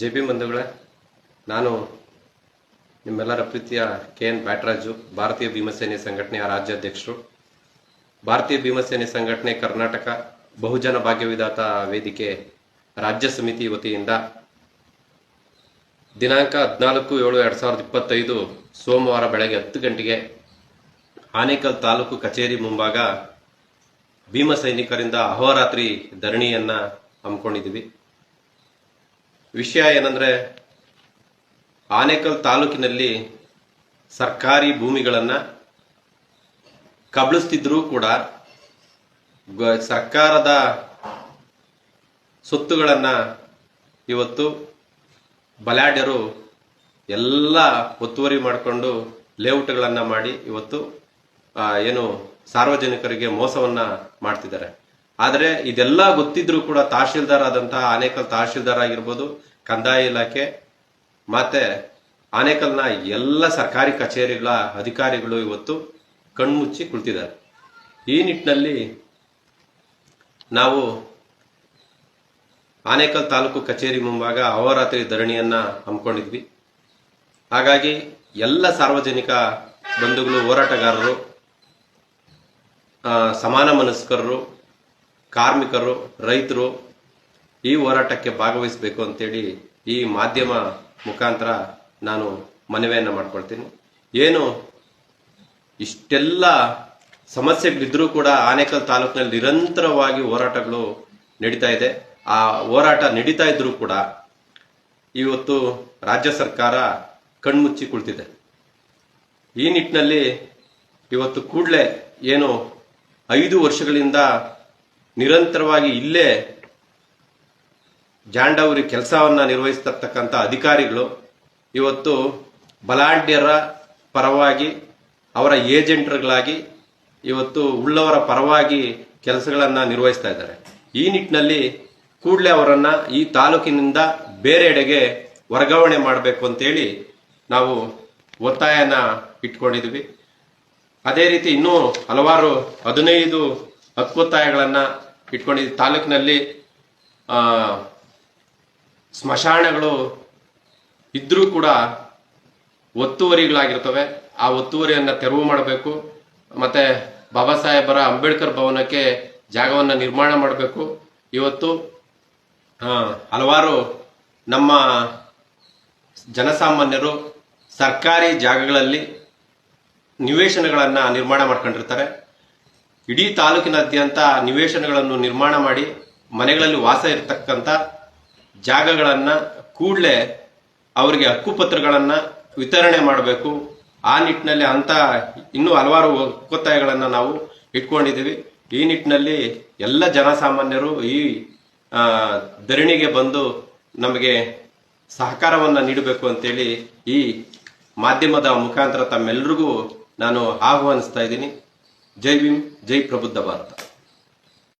J P ಬಂಧುಗಳೇ, ನಾನು ನಿಮ್ಮೆಲ್ಲರ ಪ್ರೀತಿಯ ಕೆ ಎನ್ ಬ್ಯಾಟರಾಜು, ಭಾರತೀಯ ಭೀಮಸೇನೆ ಸಂಘಟನೆಯ ರಾಜ್ಯಾಧ್ಯಕ್ಷರು. ಭಾರತೀಯ ಭೀಮಸೇನೆ ಸಂಘಟನೆ ಕರ್ನಾಟಕ ಬಹುಜನ ಭಾಗ್ಯವಿಧಾತ ವೇದಿಕೆ ರಾಜ್ಯ ಸಮಿತಿ ವತಿಯಿಂದ ದಿನಾಂಕ ಹದಿನಾಲ್ಕು ಏಳು ಎರಡು ಸಾವಿರದ ಇಪ್ಪತ್ತೈದು ಸೋಮವಾರ ಬೆಳಗ್ಗೆ ಹತ್ತು ಗಂಟೆಗೆ ಆನೇಕಲ್ ತಾಲೂಕು ಕಚೇರಿ ಮುಂಭಾಗ ಭೀಮ ಸೈನಿಕರಿಂದ ಅಹೋರಾತ್ರಿ ಧರಣಿಯನ್ನ ಹಮ್ಮಿಕೊಂಡಿದ್ದೀವಿ. ವಿಷಯ ಏನಂದ್ರೆ ಆನೇಕಲ್ ತಾಲೂಕಿನಲ್ಲಿ ಸರ್ಕಾರಿ ಭೂಮಿಗಳನ್ನ ಕಬಳಿಸ್ತಿದ್ರೂ ಕೂಡ ಸರ್ಕಾರದ ಸೊತ್ತುಗಳನ್ನ ಇವತ್ತು ಬಲಾಢ್ಯರು ಎಲ್ಲ ಒತ್ತುವರಿ ಮಾಡಿಕೊಂಡು ಲೇಔಟ್ಗಳನ್ನು ಮಾಡಿ ಇವತ್ತು ಏನು ಸಾರ್ವಜನಿಕರಿಗೆ ಮೋಸವನ್ನ ಮಾಡ್ತಿದ್ದಾರೆ. ಆದರೆ ಇದೆಲ್ಲ ಗೊತ್ತಿದ್ರೂ ಕೂಡ ತಹಶೀಲ್ದಾರ್ ಆದಂತಹ ಆನೇಕಲ್ ತಹಶೀಲ್ದಾರ್ ಆಗಿರ್ಬೋದು ಕಂದಾಯ ಇಲಾಖೆ, ಮತ್ತೆ ಆನೇಕಲ್ನ ಎಲ್ಲ ಸರ್ಕಾರಿ ಕಚೇರಿಗಳ ಅಧಿಕಾರಿಗಳು ಇವತ್ತು ಕಣ್ಮುಚ್ಚಿ ಕುಳಿತಿದ್ದಾರೆ. ಈ ನಿಟ್ಟಿನಲ್ಲಿ ನಾವು ಆನೇಕಲ್ ತಾಲೂಕು ಕಚೇರಿ ಮುಂಭಾಗ ಅಹೋರಾತ್ರಿ ಧರಣಿಯನ್ನ ಹಮ್ಮಿಕೊಂಡಿದ್ವಿ. ಹಾಗಾಗಿ ಎಲ್ಲ ಸಾರ್ವಜನಿಕ ಬಂಧುಗಳು, ಹೋರಾಟಗಾರರು ಸಮಾನ ಮನಸ್ಕರರು ಕಾರ್ಮಿಕರು, ರೈತರು ಈ ಹೋರಾಟಕ್ಕೆ ಭಾಗವಹಿಸಬೇಕು ಅಂತೇಳಿ ಈ ಮಾಧ್ಯಮ ಮುಖಾಂತರ ನಾನು ಮನವಿಯನ್ನು ಮಾಡ್ಕೊಳ್ತೀನಿ. ಏನು, ಇಷ್ಟೆಲ್ಲ ಸಮಸ್ಯೆಗಳಿದ್ರೂ ಕೂಡ ಆನೇಕಲ್ ತಾಲೂಕಿನಲ್ಲಿ ನಿರಂತರವಾಗಿ ಹೋರಾಟಗಳು ನಡೀತಾ ಇದೆ. ಆ ಹೋರಾಟ ನಡೀತಾ ಇದ್ರೂ ಕೂಡ ಇವತ್ತು ರಾಜ್ಯ ಸರ್ಕಾರ ಕಣ್ಮುಚ್ಚಿ ಕುಳಿತಿದೆ. ಈ ನಿಟ್ಟಿನಲ್ಲಿ ಇವತ್ತು ಕೂಡಲೇ ಏನು ಐದು ವರ್ಷಗಳಿಂದ ನಿರಂತರವಾಗಿ ಇಲ್ಲೇ ಜಾಂಡವರಿ ಕೆಲಸವನ್ನು ನಿರ್ವಹಿಸ್ತಕ್ಕಂಥ ಅಧಿಕಾರಿಗಳು ಇವತ್ತು ಬಲಾಢ್ಯರ ಪರವಾಗಿ, ಅವರ ಏಜೆಂಟ್ಗಳಾಗಿ ಇವತ್ತು ಉಳ್ಳವರ ಪರವಾಗಿ ಕೆಲಸಗಳನ್ನು ನಿರ್ವಹಿಸ್ತಾ ಇದ್ದಾರೆ. ಈ ನಿಟ್ಟಿನಲ್ಲಿ ಕೂಡಲೇ ಅವರನ್ನು ಈ ತಾಲೂಕಿನಿಂದ ಬೇರೆಡೆಗೆ ವರ್ಗಾವಣೆ ಮಾಡಬೇಕು ಅಂತೇಳಿ ನಾವು ಒತ್ತಾಯನ ಇಟ್ಕೊಂಡಿದ್ವಿ ಅದೇ ರೀತಿ ಇನ್ನೂ ಹಲವಾರು ಹದಿನೈದು ಹಕ್ಕೊತ್ತಾಯಗಳನ್ನು ಇಟ್ಕೊಂಡಿದ್ವಿ ತಾಲೂಕಿನಲ್ಲಿ ಸ್ಮಶಾನಗಳು ಇದ್ರೂ ಕೂಡ ಒತ್ತುವರಿಗಳಾಗಿರ್ತವೆ. ಆ ಒತ್ತುವರಿಯನ್ನು ತೆರವು ಮಾಡಬೇಕು. ಮತ್ತು ಬಾಬಾ ಸಾಹೇಬರ ಅಂಬೇಡ್ಕರ್ ಭವನಕ್ಕೆ ಜಾಗವನ್ನು ನಿರ್ಮಾಣ ಮಾಡಬೇಕು. ಇವತ್ತು ಹಲವಾರು ನಮ್ಮ ಜನಸಾಮಾನ್ಯರು ಸರ್ಕಾರಿ ಜಾಗಗಳಲ್ಲಿ ನಿವೇಶನಗಳನ್ನು ನಿರ್ಮಾಣ ಮಾಡ್ಕೊಂಡಿರ್ತಾರೆ. ಇಡೀ ತಾಲೂಕಿನಾದ್ಯಂತ ನಿವೇಶನಗಳನ್ನು ನಿರ್ಮಾಣ ಮಾಡಿ ಮನೆಗಳಲ್ಲಿ ವಾಸ ಇರತಕ್ಕಂಥ ಜಾಗಗಳನ್ನ ಕೂಡಲೇ ಅವರಿಗೆ ಹಕ್ಕುಪತ್ರಗಳನ್ನು ವಿತರಣೆ ಮಾಡಬೇಕು. ಆ ನಿಟ್ಟಿನಲ್ಲಿ ಅಂತ ಇನ್ನೂ ಹಲವಾರು ಒತ್ತಾಯಗಳನ್ನು ನಾವು ಇಟ್ಕೊಂಡಿದ್ದೀವಿ. ಈ ನಿಟ್ಟಿನಲ್ಲಿ ಎಲ್ಲ ಜನಸಾಮಾನ್ಯರು ಈ ಧರಣಿಗೆ ಬಂದು ನಮಗೆ ಸಹಕಾರವನ್ನು ನೀಡಬೇಕು ಅಂತೇಳಿ ಈ ಮಾಧ್ಯಮದ ಮುಖಾಂತರ ತಮ್ಮೆಲ್ಲರಿಗೂ ನಾನು ಆಹ್ವಾನಿಸ್ತಾ ಇದ್ದೀನಿ. ಜೈ ಭೀಮ್, ಜೈ ಪ್ರಬುದ್ಧ ಭಾರತ.